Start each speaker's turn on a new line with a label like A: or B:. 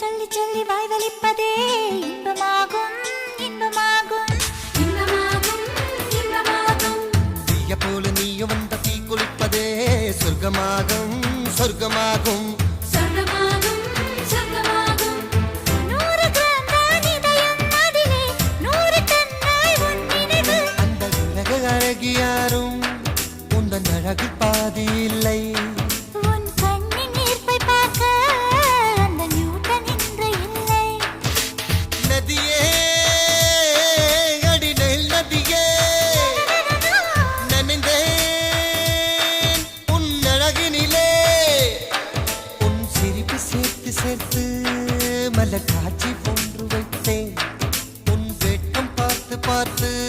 A: சொல்லி சொல்லி வாய் வலிப்பதே இன்பமாகும் இன்பமாகும் இன்பமாகும் இன்பமாகும்
B: தீய போல நீயும் வந்த தீ குளிப்பதே சொர்க்கமாகும் சொர்க்கமாகும் அழகு பாதி இல்லை சேர்த்து சேர்த்து மலர் காட்சி போன்று வைத்தேன். உன் வேட்டம் பார்த்து பார்த்து